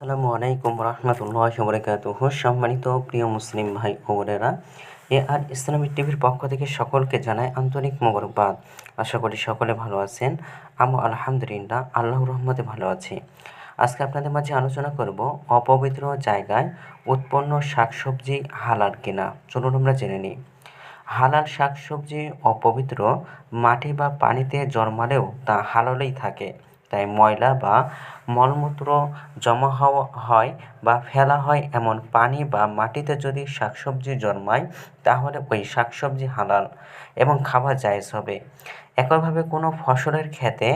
আসসালামু আলাইকুম রহমতুল্লাহ বরকাতুহ। সম্মানিত প্রিয় মুসলিম ভাই ও বোনেরা এ আর ইসলামিক টিভির পক্ষ থেকে সকলকে জানায় আন্তরিক মোবারকবাদ। আশা করি সকলে ভালো আছেন। আমি আলহামদুলিল্লাহ আল্লাহ রহমতে ভালো আছি। আজকে আপনাদের মাঝে আলোচনা করব অপবিত্র জায়গায় উৎপন্ন শাকসবজি হালাল কিনা। চলুন আমরা জেনে নিই। হালাল শাকসবজি অপবিত্র মাটি বা পানিতে জন্মালেও তা হালালেই থাকে। তাই ময়লা বা মলমূত্র জমা হওয়া হয় বা ফেলা হয় এমন পানি বা মাটিতে যদি শাকসবজি জন্মায়, তাহলে ওই শাকসবজি হালাল এবং খাওয়া জায়েজ হবে। একইভাবে কোনো ফসলের ক্ষেতে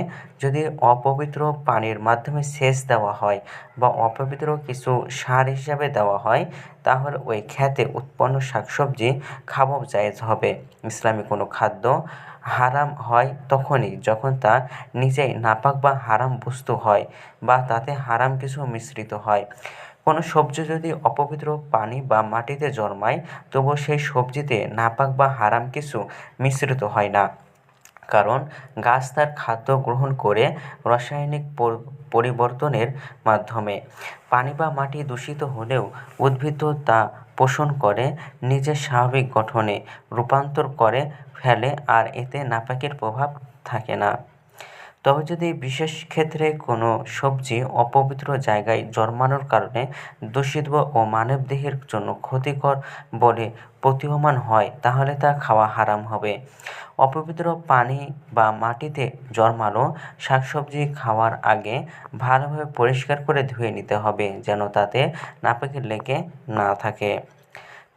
যদি অপবিত্র পানির মাধ্যমে সেচ দেওয়া হয় বা অপবিত্র কিছু সার হিসাবে দেওয়া হয়, তাহলে ওই ক্ষেতে উৎপন্ন শাকসবজি খাওয়াও জায়েজ হবে। ইসলামী কোনো খাদ্য হারাম হয় তখনই, যখন তা নিজেই নাপাক বা হারাম বস্তু হয় বা তাতে হারাম কিছু মিশ্রিত হয়। কোনো সবজি যদি অপবিত্র পানি বা মাটিতে জন্মায়, তবুও সেই সবজিতে নাপাক বা হারাম কিছু মিশ্রিত হয় না। কারণ গাছ তার খাদ্য গ্রহণ করে রাসায়নিক পরিবর্তনের মাধ্যমে। পানি বা মাটি দূষিত হলেও উদ্ভিদ তা পোষণ করে, নিজের স্বাভাবিক গঠনে রূপান্তর করে, ফেলে আর এতে নাপাকের প্রভাব থাকে না। তবে যদি বিশেষ ক্ষেত্রে কোনো সবজি অপবিত্র জায়গায় জন্মানোর কারণে দূষিত ও মানবদেহের জন্য ক্ষতিকর বলে প্রতীয়মান হয়, তাহলে তা খাওয়া হারাম হবে। অপবিত্র পানি বা মাটিতে জন্মানো শাকসবজি খাওয়ার আগে ভালোভাবে পরিষ্কার করে ধুয়ে নিতে হবে যেন তাতে নাপাকের লেগে না থাকে।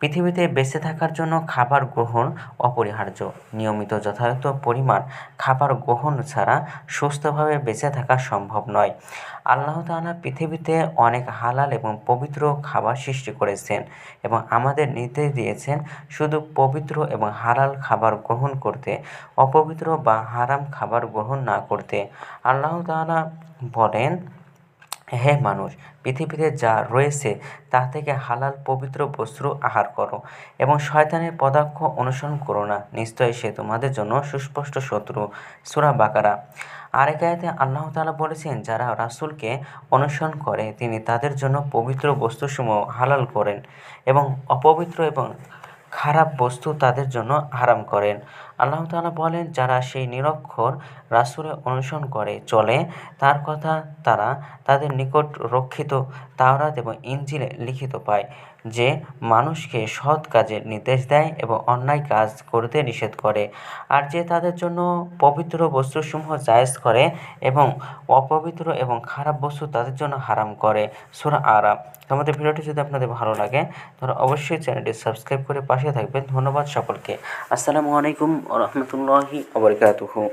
পৃথিবীতে বেঁচে থাকার জন্য খাবার গ্রহণ অপরিহার্য। নিয়মিত যথাযথ পরিমাণ খাবার গ্রহণ ছাড়া সুস্থভাবে বেঁচে থাকা সম্ভব নয়। আল্লাহ তাআলা পৃথিবীতে অনেক হালাল এবং পবিত্র খাবার সৃষ্টি করেছেন এবং আমাদের নির্দেশ দিয়েছেন শুধু পবিত্র এবং হালাল খাবার গ্রহণ করতে, অপবিত্র বা হারাম খাবার গ্রহণ না করতে। আল্লাহ তাআলা বলেন হে মানুষ, পৃথিবীতে যা রয়েছে তা থেকে হালাল পবিত্র বস্ত্র আহার করো এবং শয়তানের পদাক্ষ অনুসরণ করো না। নিশ্চয়ই সে তোমাদের জন্য সুস্পষ্ট শত্রু। সুরা বাকারা। আরেক আয়াতে আল্লাহ তাআলা বলেছেন, যারা রাসূলকে অনুসরণ করে, তিনি তাদের জন্য পবিত্র বস্তুসমূহ হালাল করেন এবং অপবিত্র এবং খারাপ বস্তু তাদের জন্য হারাম করেন। আল্লাহ তাআলা বলেন, যারা সেই নিরক্ষর রাসূলের অনুসরণ করে, চলে, তার কথা তারা তাদের নিকট রক্ষিত তাওরাত এবং ইনজিলে লিখিত পায়, যে মানুষকে সৎ কাজের নির্দেশ দেয় এবং অন্যায় কাজ করতে নিষেধ করে, আর যে তাদের জন্য পবিত্র বস্তুসমূহ জায়েজ করে এবং অপবিত্র এবং খারাপ বস্তু তাদের জন্য হারাম করে। সূরা আরাফ। আমাদের ভিডিওটি যদি আপনাদের ভালো লাগে, তাহলে অবশ্যই চ্যানেলটি সাবস্ক্রাইব করে পাশে থাকবেন। ধন্যবাদ সকলকে। আসসালামু আলাইকুম। রহমতুল্লাহি ওবরকাতুহু